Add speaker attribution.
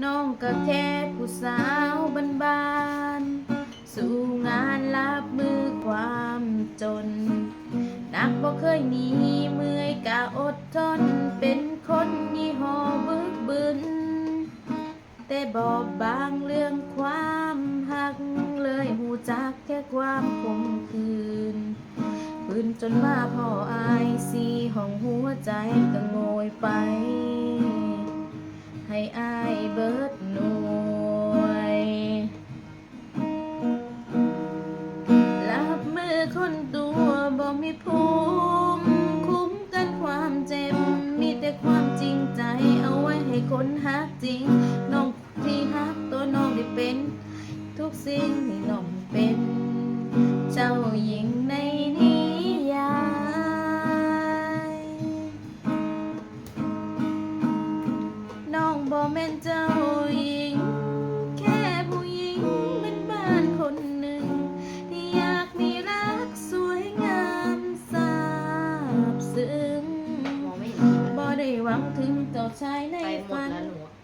Speaker 1: น้องก็แค่ผู้สาวบ้านๆสู่งานรับมือความจน นักบ่เคยหนีเมื่อยกะอดทน เป็นคนยี่ห้อบึกบึน แต่บอบบางเรื่องความหักเลยหูจักแค่ความคมคืนปืนจนว่าพ่ออายสีห้องหัวใจก็โงยไป ให้อาย เบิดหน่วยรับมือคนตัวบ่มีภูมิคุ้มกันความเจ็บ มีแต่ความจริงใจเอาไว้ให้คนฮักจริง น้องที่ฮักตัวน้องได้เป็น ทุกสิ่งที่น้องเป็น บ่แม่นเจ้าหญิง แค่ผู้หญิงเป็นบ้านคนหนึ่ง ที่อยากมีรักสวยงามสาบซึ้ง
Speaker 2: มองไม่เห็นที
Speaker 1: บ่ได้หวังถึงเจ้าชายใน
Speaker 2: ไปหมด
Speaker 1: ฝัน
Speaker 2: แล้วหนูอะ